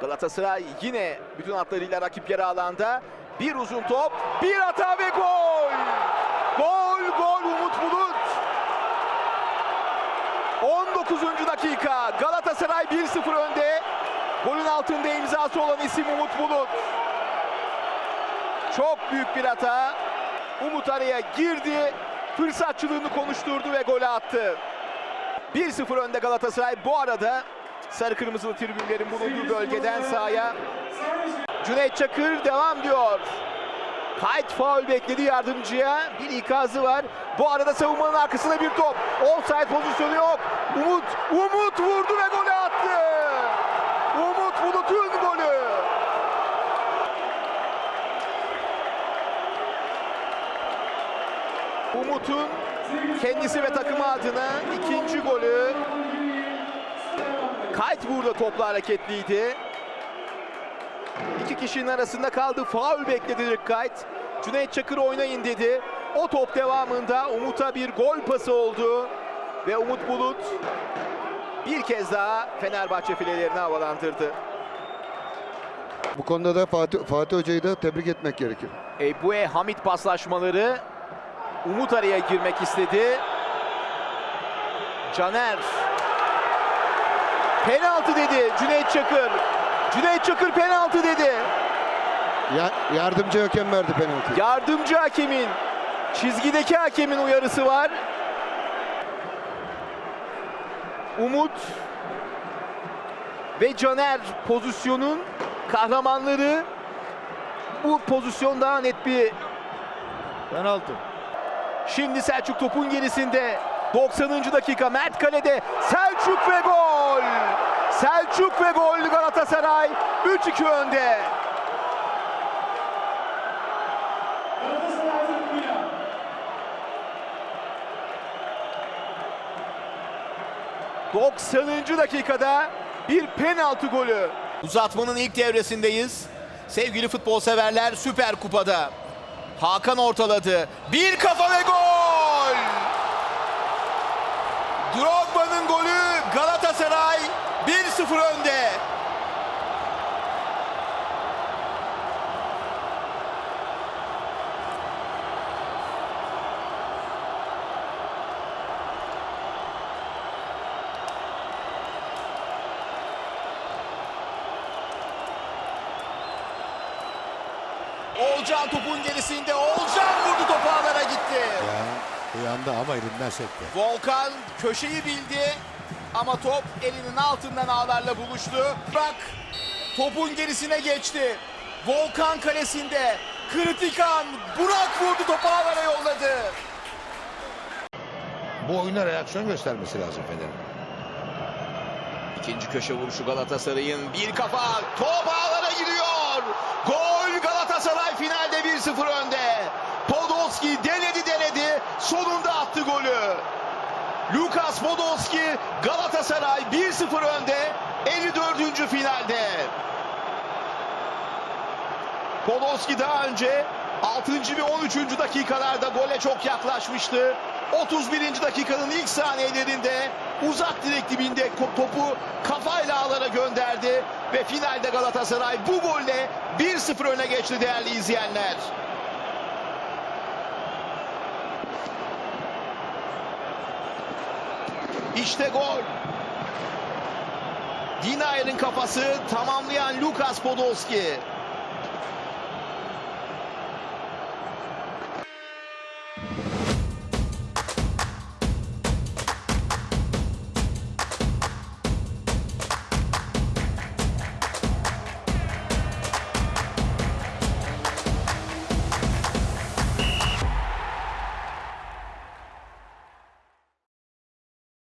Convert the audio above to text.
Galatasaray yine bütün hatlarıyla rakip yarı alanda. Bir uzun top, bir hata ve gol! Gol, gol Umut Bulut. 19. dakika Galatasaray 1-0 önde. Golün altında imzası olan isim Umut Bulut. Çok büyük bir hata. Umut araya girdi. Fırsatçılığını konuşturdu ve golü attı. 1-0 önde Galatasaray. Bu arada sarı kırmızılı tribünlerin bulunduğu bölgeden sahaya Cüneyt Çakır devam diyor. Kayt faul bekledi yardımcıya. Bir ikazı var. Bu arada savunmanın arkasında bir top. Offside pozisyonu yok. Umut, Umut vurdu ve golü attı. Umut Bulut'un golü. Umut'un kendisi ve takımı adına ikinci golü. Kayt burada topla hareketliydi. İki kişinin arasında kaldı. Faul bekledi Rick Kayt. Cüneyt Çakır oynayın dedi. O top devamında Umut'a bir gol pası oldu. Ve Umut Bulut bir kez daha Fenerbahçe filelerini havalandırdı. Bu konuda da Fatih, Fatih Hoca'yı da tebrik etmek gerekir. Ebue Hamit paslaşmaları. Umut araya girmek istedi. Caner. Penaltı dedi Cüneyt Çakır. Cüneyt Çakır penaltı dedi. Ya, yardımcı hakem verdi penaltıyı. Yardımcı hakemin, çizgideki hakemin uyarısı var. Umut ve Caner pozisyonun kahramanları. Bu pozisyon daha net bir Penaltı. Şimdi Selçuk topun gerisinde. 90. dakika Mert Kale'de Selçuk ve gol. Selçuk ve gol Galatasaray 3-2 önde. ...90. dakikada bir penaltı golü. Uzatmanın ilk devresindeyiz. Sevgili futbol severler Süper Kupa'da. Hakan ortaladı. Bir kafa ve gol! Drogba'nın golü Galatasaray 1-0 önde. Olcan topun gerisinde. Olcan vurdu topu gitti. Ya uyandı ama elinden sekti. Volkan köşeyi bildi ama top elinin altından ağlarla buluştu. Bak topun gerisine geçti. Volkan kalesinde kritik an Burak vurdu topu ağlara yolladı. Bu oyuna reaksiyon göstermesi lazım Fener'in. İkinci köşe vuruşu Galatasaray'ın bir kafa top ağlara giriyor. Gol Galatasaray finalde 1-0 önde. Podolski denedi sonunda attı golü. Lukas Podolski Galatasaray 1-0 önde 54. finalde. Podolski daha önce 6. ve 13. dakikalarda gole çok yaklaşmıştı. 31. dakikanın ilk saniyelerinde uzak direk dibinde topu kafayla ağlara gönderdi ve finalde Galatasaray bu golle 1-0 öne geçti değerli izleyenler. İşte gol. Dinayer'in kafası tamamlayan Lukas Podolski.